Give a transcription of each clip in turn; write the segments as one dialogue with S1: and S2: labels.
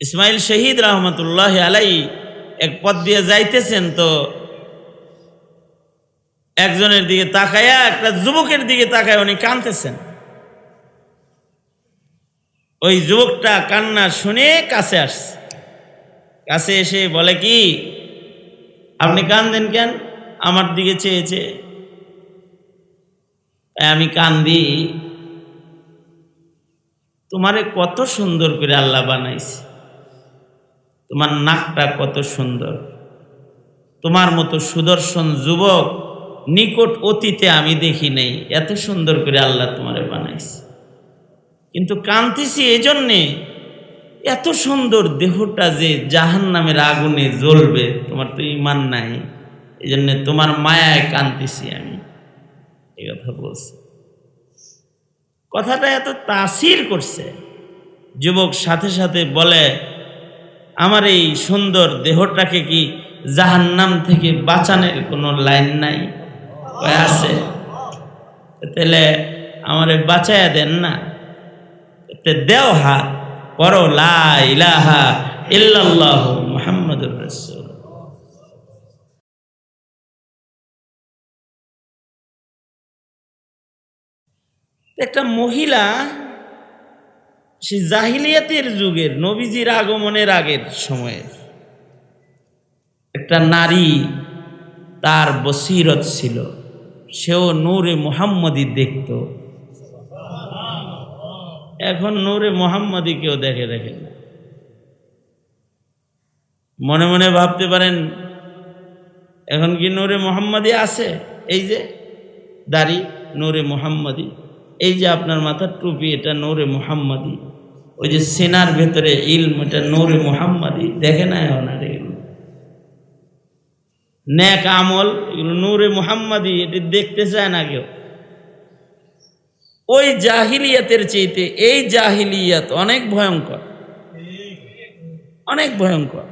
S1: ইসমাইল শহীদ রহমতুল্লাহ আলাই এক পথ দিয়ে যাইতেছেন তো একজনের দিকে তাকায়া, একটা যুবকের দিকে তাকায় উনি কাঁদতেছেন। ওই যুবকটা কান্না শুনে কাছে আসছে। কাছে এসে বলে কি, আপনি কান্দেন কেন? আমার দিকে চেয়েছে। আমি কান্দি। তোমারে কত সুন্দর করে আল্লাহ বানাইছে। তোমার নাকটা কত সুন্দর। তোমার মতো সুদর্শন যুবক নিকট অতীতে আমি দেখি নেই। এত সুন্দর করে আল্লাহ তোমারে বানাইছে। কিন্তু কান্তিছি এই জন্যে এত সুন্দর দেহটা যে জাহান নামের আগুনে জ্বলবে, তোমার তো ইমান নাই। এই জন্যে তোমার মায়ায় কান্তিছি আমি। এই কথা বলছি। কথাটা এত তাসির করছে। যুবক সাথে সাথে বলে আমার এই সুন্দর দেহটাকে কি জাহান্নাম থেকে বাঁচানোর কোনো লাইন নাই? আছে? তাহলে আমারে বাঁচাইয়া দেন না। দেও হাত করো লা ইলাহা ইল্লাল্লাহ মুহাম্মাদুর রাসূল। একটা মহিলা সে জাহিলিয়াতের যুগের, নবীজির আগমনের আগের সময়ের একটা নারী তার বসিরত ছিল। সেও নূরে মোহাম্মদী দেখত। এখন নূরে মোহাম্মদী কেউ দেখে দেখে না। মনে মনে ভাবতে পারেন, এখন কি নূরে মোহাম্মদী আছে? এই যে, দাড়ি নূরে মোহাম্মদী এই যে আপনার মাথার টুপি, এটা নূরে মোহাম্মদী ওই যে সেনার ভেতরে ইলম, এটা নূরে মোহাম্মদী, দেখে না আর এগুলো ন্যাক আমল, এগুলো নূরে মোহাম্মদী, এটি দেখতে চায় না কেউ। ওই জাহিলিয়াতের চেয়েতে এই জাহিলিয়াত অনেক ভয়ঙ্কর। অনেক ভয়ঙ্কর।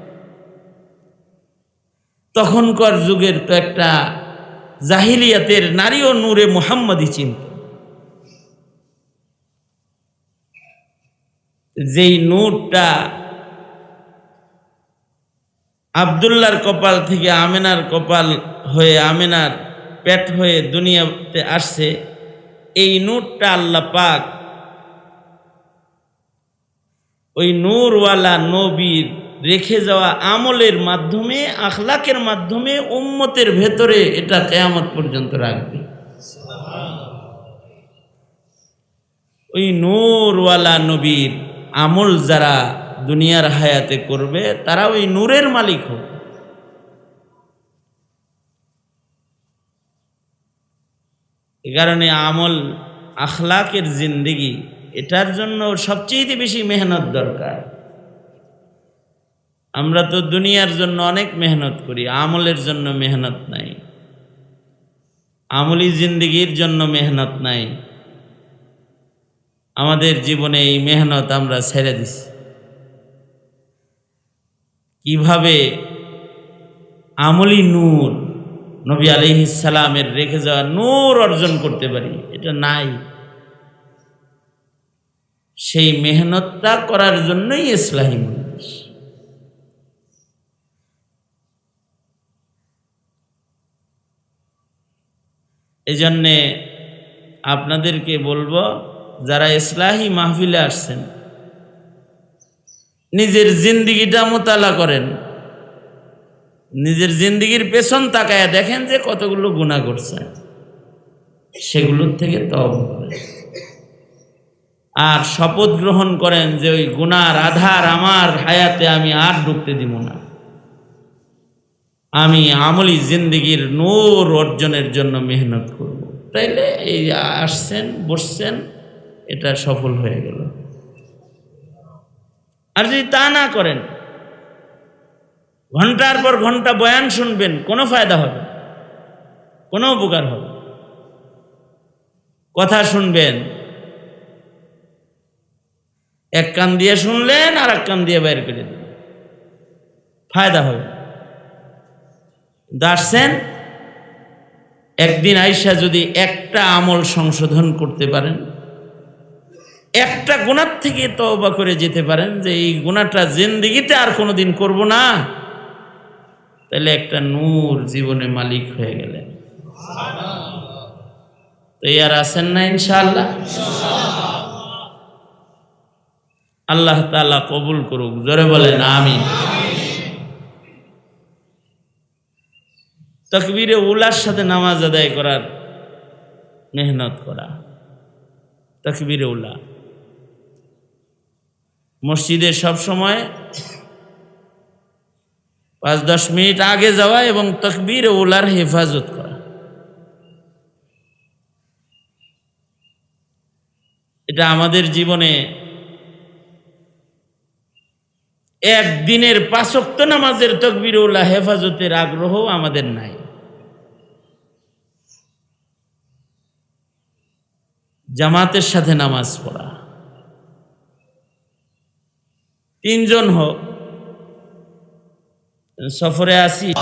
S1: তখনকার যুগের তো একটা জাহিলিয়াতের নারী ও নূরে মোহাম্মদী চিন্ত। যেই নূরটা আবদুল্লার কপাল থেকে আমেনার কপাল হয়ে আমেনার পেট হয়ে দুনিয়াতে আসছে, এই নূরটা আল্লাহ পাক ওই নূরওয়ালা নবীর রেখে যাওয়া আমলের মাধ্যমে, আখলাকের মাধ্যমে উম্মতের ভেতরে এটা কেয়ামত পর্যন্ত রাখবে। ওই নূরওয়ালা নবীর আমল যারা দুনিয়ার হায়াতে করবে তারা ওই নূরের মালিক হবে এ কারণে আমল আখলাকের জিন্দিগি, এটার জন্য সবচেয়ে বেশি মেহনত দরকার। আমরা তো দুনিয়ার জন্য অনেক মেহনত করি, আমলের জন্য মেহনত নাই। আমলি জিন্দিগির জন্য মেহনত নাই। আমাদের জীবনে এই মেহনত আমরা ছেড়ে দিছি। কীভাবে আমলি নূর নবী আলিহিসালামের রেখে যাওয়া নূর অর্জন করতে পারি, এটা নাই। সেই মেহনতটা করার জন্যই ইসলাহী মজলিস। এজন্যে আপনাদেরকে বলব যারা ইসলাহী মাহফিলে আসছেন, নিজের জিন্দিগিটা মোতালা করেন। নিজের জিন্দিগির পেছন তাকায় দেখেন যে কতগুলো গুণা করছে। সেগুলোর থেকে তব আর শপথ গ্রহণ করেন যে ওই গুনার আধার আমার হায়াতে আমি আর ঢুকতে দিব না। আমি আমলি জিন্দিগির নূর অর্জনের জন্য মেহনত করব। তাইলে এই আসছেন, বসছেন এটা সফল হয়ে গেল। আর যদি তা না করেন, ঘণ্টার পর ঘণ্টা বয়ান শুনবেন, কোনো ফায়দা হবে কোনো উপকার হবে কথা শুনবেন, এক কান দিয়ে শুনলেন আর এক কান দিয়ে বাইর করে দিলেন। ফায়দা হবে দাসছেন একদিন আইসা যদি একটা আমল সংশোধন করতে পারেন একটা গুণার থেকে তওবা করে যেতে পারেন যে এই গুণাটা জিন্দিগিতে আর কোনোদিন করব না। তাহলে একটা নূর জীবনে মালিক হয়ে গেলেন। তো আর আছেন না ইনশাআল্লাহ? আল্লাহ তাআলা কবুল করুক, জোরে বলেন আমিন। তকবীরে উলার সাথে নামাজ আদায় করার মেহনত করা। তকবীরে উলা। মসজিদে সব সময় পাঁচ দশ মিনিট আগে যাওয়া এবং তকবীর উলার হেফাজত করা। এটা আমাদের জীবনে একদিনের পাঁচক্ত নামাজের তকবির উল্লাহ হেফাজতের আগ্রহ আমাদের নাই। জামাতের সাথে নামাজ পড়া। তিনজন হোক। সফরে আসি।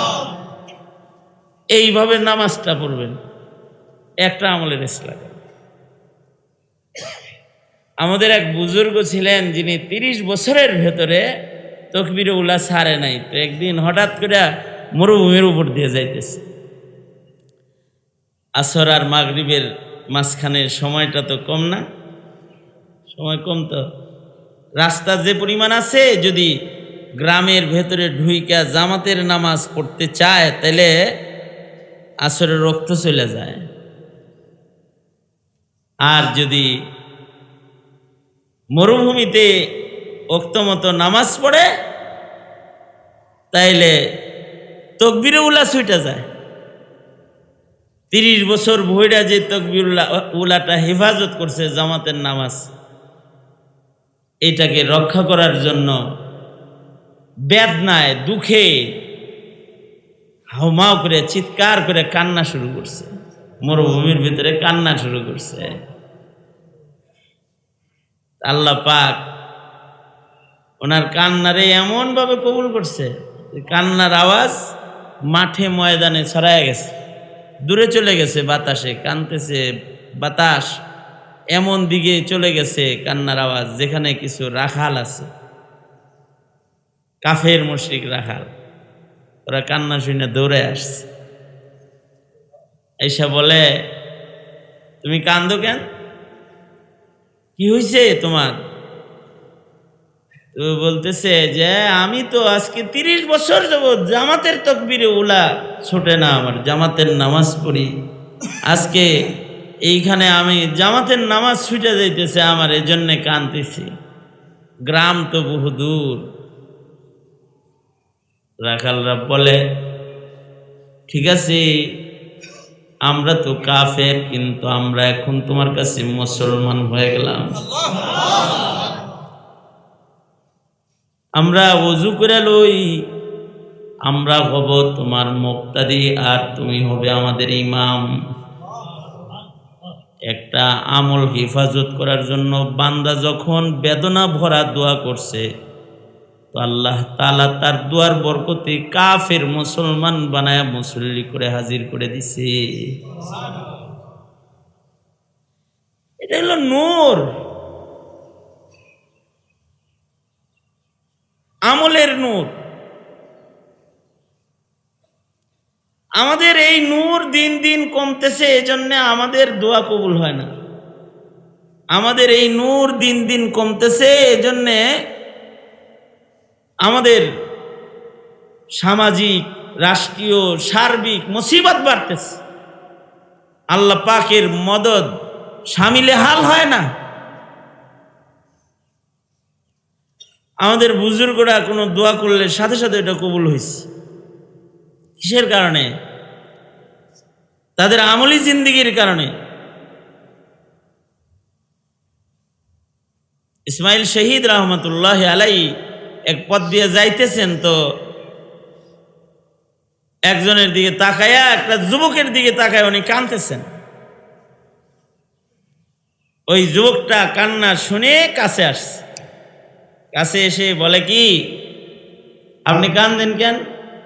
S1: এইভাবে নামাজটা পড়বেন। একটা আমলের ইসলাম। আমাদের এক বুজুর্গ ছিলেন যিনি তিরিশ বছরের ভেতরে তকবিরে উল্লাহ ছাড়ে নাই, তো একদিন হঠাৎ করে মরুভূমির উপর দিয়ে যাইতেছে। আসর আর মাগরিবের মাঝখানের সময়টা তো কম না। সময় কম তো? রাস্তা যে পরিমাণ আছে, যদি গ্রামের ভেতরে ঢুইকা জামাতের নামাজ পড়তে চায়, তাহলে আসরে রক্ত চলে যায়। আর যদি মরুভূমিতে মতো নামাজ পড়ে, তাইলে তকবিরে উলা ছুইটা যায়। তিরিশ বছর ভৈরা যে তকবির উলাটা হেফাজত করছে জামাতের নামাজ। এটাকে রক্ষা করার জন্য বেদনায়, দুঃখে হাউমাও করে, চিৎকার করে কান্না শুরু করছে। মরুভূমির ভিতরে কান্না শুরু করছে। আল্লাহ পাক ওনার কান্নারে এমনভাবে কবুল করছে কান্নার আওয়াজ মাঠে ময়দানে ছড়ায় গেছে। দূরে চলে গেছে বাতাসে কানতেছে বাতাস। এমন দিকে চলে গেছে, কান্নার আওয়াজ, যেখানে কিছু রাখাল আছে। কাফের মুশরিক রাখাল। ওরা কান্না শুনে দৌড়ে আসছে। এইসা বলে, তুমি কান্দো কেন? কি হয়েছে তোমার? বলতেছে যে, আমি তো আজকে তিরিশ বছর যাব জামাতের তকবিরে ওলা ছোটে না, আমার জামাতের নামাজ পড়ি। আজকে এইখানে আমি জামাতের নামাজ ছুটে যাইতেছে, আমার এজন্যে কানতেছি গ্রাম তো বহু দূর। রাখালরা বলে, ঠিক আছে, আমরা তো কাফের, কিন্তু আমরা এখন তোমার কাছে মুসলমান হয়ে গেলাম। আমরা অজু করে লই, আমরা হব তোমার মুক্তাদি আর তুমি হবে আমাদের ইমাম। একটা আমল হেফাজত করার জন্য বান্দা যখন বেদনা ভরা দোয়া করছে, তো আল্লাহ তালা তার দুয়ার বরকতে কাফের মুসলমান বানায় মুসল্লি করে হাজির করে দিছে। এটা হলো নূর। আমলের নূর। আমাদের এই নূর দিন দিন কমতেছে, এজন্য আমাদের দোয়া কবুল হয় না। আমাদের এই নূর দিন দিন কমতেছে, এজন্যে আমাদের সামাজিক, রাষ্ট্রীয়, সার্বিক মুসিবত বাড়তেছে। আল্লাহ পাকের মদত সামিলে হাল হয় না। আমাদের বুজুর্গরা কোনো দোয়া করলে সাথে সাথে এটা কবুল হয়েছে কিসের কারণে? তাদের আমলি জিন্দিগির কারণে। ইসমাইল শহীদ রহমতুল্লাহ আলাই এক পথ দিয়ে যাইতেছেন তো একজনের দিকে তাকায়া, একটা যুবকের দিকে তাকায় উনি কাঁদতেছেন। ওই যুবকটা কান্না শুনে কাছে আসছে। কাছে এসে বলে কি, আপনি কান্দেন কেন?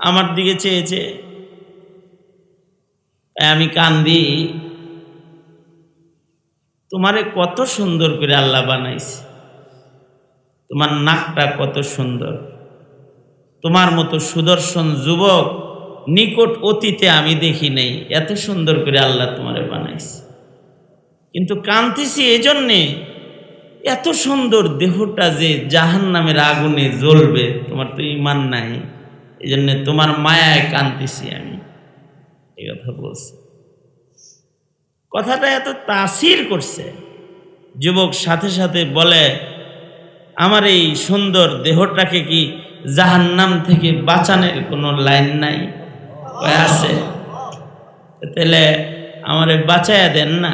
S1: আমার দিকে চেয়েছে। আমি কান্দি। তোমারে কত সুন্দর করে আল্লাহ বানাইছে। তোমার নাকটা কত সুন্দর। তোমার মতো সুদর্শন যুবক নিকট অতীতে আমি দেখি নেই। এত সুন্দর করে আল্লাহ তোমারে বানাইছে। কিন্তু কান্তিছি এই জন্যে এত সুন্দর দেহটা যে জাহান নামের আগুনে জ্বলবে, তোমার তো ইমান নাই। এই জন্যে তোমার মায়ায় কান্তিছি আমি। এই কথা বলছি। কথাটা এত তাসির করছে। যুবক সাথে সাথে বলে, আমার এই সুন্দর দেহটাকে কি জাহান্নাম থেকে বাঁচানোর কোনো লাইন নাই? আছে। তাহলে আমারে বাঁচাইয়া দেন না।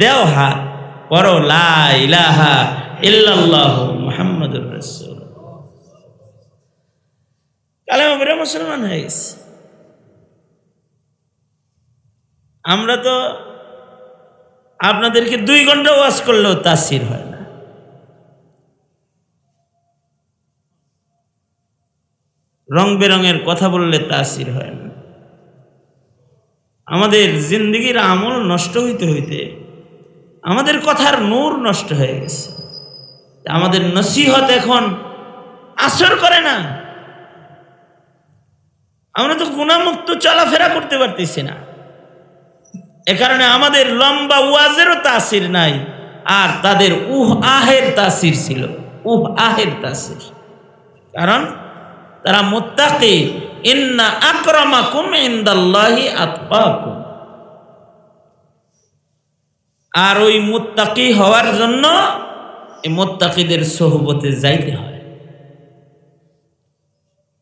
S1: দেও হাত, পড়ো, লা ইলাহা ইল্লাল্লাহ মুহাম্মাদুর রাসূল কালেমা পড়ে মুসলমান হয়ে গেছে। আমরা তো আপনাদেরকে দুই ঘণ্টা ওয়াজ করলেও তাসির হয় না। রং বেরঙের কথা বললে তাসির হয় না। আমাদের জিন্দগির আমল নষ্ট হইতে হইতে আমাদের কথার নূর নষ্ট হয়ে গেছে। আমাদের নসিহত এখন আসর করে না। আমরা তো গুণামুক্ত চলাফেরা করতে পারতেছি না। এ কারণে আমাদের লম্বা ওয়াজেরও তাসির নাই, আর তাদের উহ আহের তাসির ছিল, উহ আহের তাসির। কারণ তারা মোত্তাকি, ইন্না আক্রমাকুম ইন্দাল্লাহি আতপাকুম আর ওই মুত্তাকি হওয়ার জন্য এই মোত্তাকিদের সোহবতে যাইতে হয়।